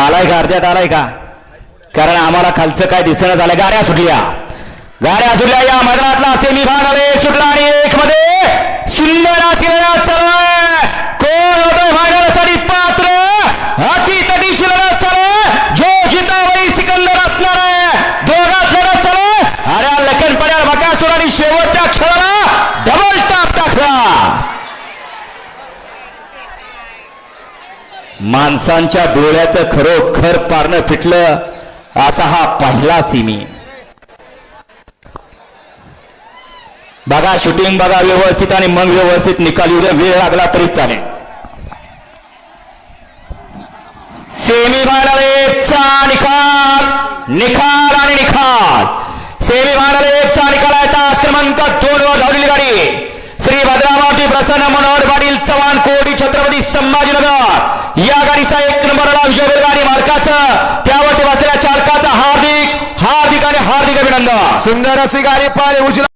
आलाय का? अर्ध्यात आलाय का? कारण आम्हाला खालचं काय दिसणं झालं. गाड्या सुटल्या. गाड्या सुटल्या. या मैदानातला सेमी फायनल एक सुटला आणि एक मध्ये सुंदर असलेला लढत चालू कोण होतो फायनलसाठी? पात्र. अटी तटीची लढत चालू आहे. जो जितावरी सिकंदर असणार आहे. दोघा लढत चालू अरे लखन पड्याल बकासूर आणि शेवटच्या क्षणाला माणसांच्या डोळ्याचं खरोखर पारणं फिटलं असा हा पहिला सिमी बघा शूटिंग बघा व्यवस्थित आणि मग व्यवस्थित निकाल येऊ वेळ लागला तरी चालेल. सेमी फायनल निकाल निकाल आणि निकाल. सेमी फायनल निकाल आहे तास क्रमांक दोन वर धावलेली गाडी. श्री भद्रावती प्रसन्न मनोहर पाटील चव्हाण कोटी छत्रपती संभाजीनगर. या एक नंबरला विजय आणि मार्काचा त्यावरती बसलेल्या चालकाचा हार्दिक हार्दिक आणि हार्दिक अभिनंदन. सुंदर अशी गाडी पाहिली उजला